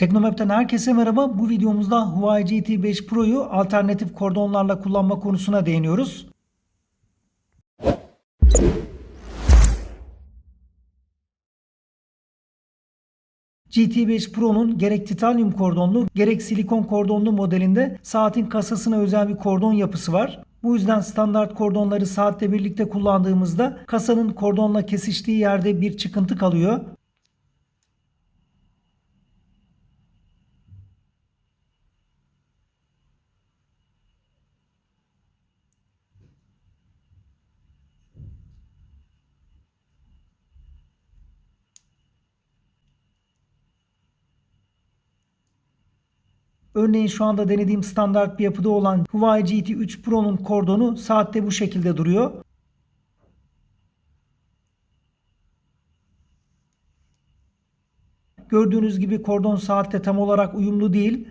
Teknomap'ten herkese merhaba. Bu videomuzda Huawei GT5 Pro'yu alternatif kordonlarla kullanma konusuna değiniyoruz. GT5 Pro'nun gerek titanyum kordonlu gerek silikon kordonlu modelinde saatin kasasına özel bir kordon yapısı var. Bu yüzden standart kordonları saatle birlikte kullandığımızda kasanın kordonla kesiştiği yerde bir çıkıntı kalıyor. Örneğin şu anda denediğim standart bir yapıda olan Huawei GT3 Pro'nun kordonu saatte bu şekilde duruyor. Gördüğünüz gibi kordon saatte tam olarak uyumlu değil.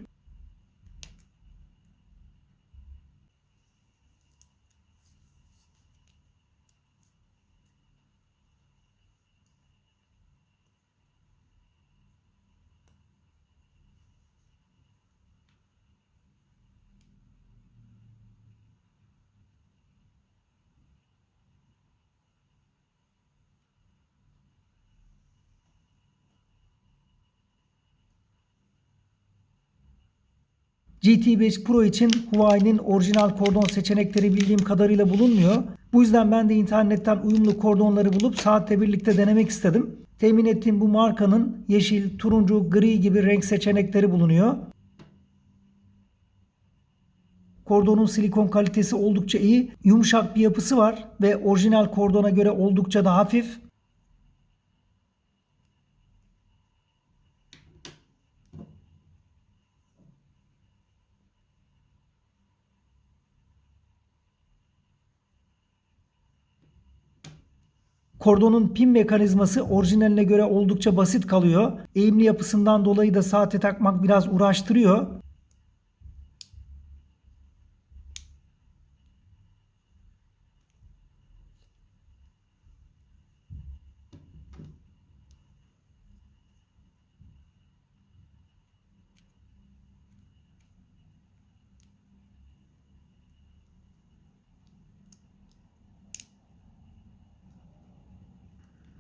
GT5 Pro için Huawei'nin orijinal kordon seçenekleri bildiğim kadarıyla bulunmuyor. Bu yüzden ben de internetten uyumlu kordonları bulup saatle birlikte denemek istedim. Temin ettiğim bu markanın yeşil, turuncu, gri gibi renk seçenekleri bulunuyor. Kordonun silikon kalitesi oldukça iyi, yumuşak bir yapısı var ve orijinal kordona göre oldukça da hafif. Kordonun pin mekanizması orijinaline göre oldukça basit kalıyor. Eğimli yapısından dolayı da saate takmak biraz uğraştırıyor.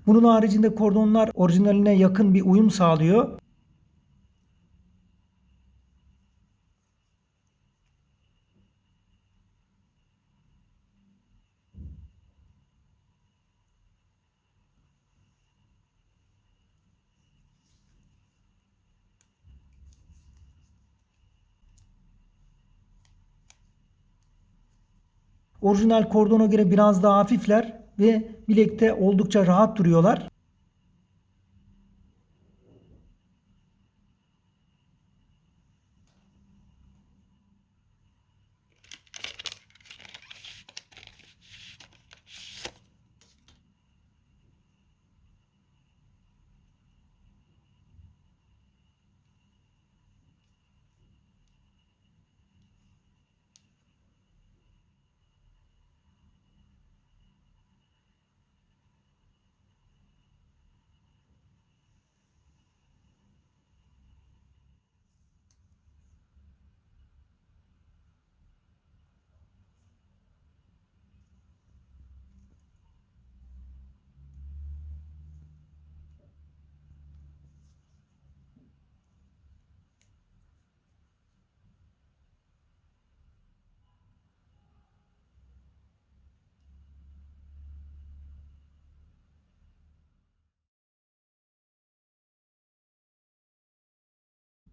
Bunun haricinde kordonlar orijinaline yakın bir uyum sağlıyor. Orijinal kordona göre biraz daha hafifler ve bilekte oldukça rahat duruyorlar.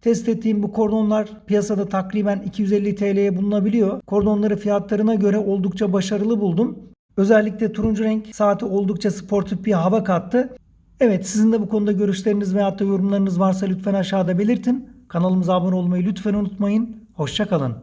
Test ettiğim bu kordonlar piyasada takriben 250 TL'ye bulunabiliyor. Kordonları fiyatlarına göre oldukça başarılı buldum. Özellikle turuncu renk saati oldukça sportif bir hava kattı. Evet sizin de bu konuda görüşleriniz veyahut da yorumlarınız varsa lütfen aşağıda belirtin. Kanalımıza abone olmayı lütfen unutmayın. Hoşçakalın.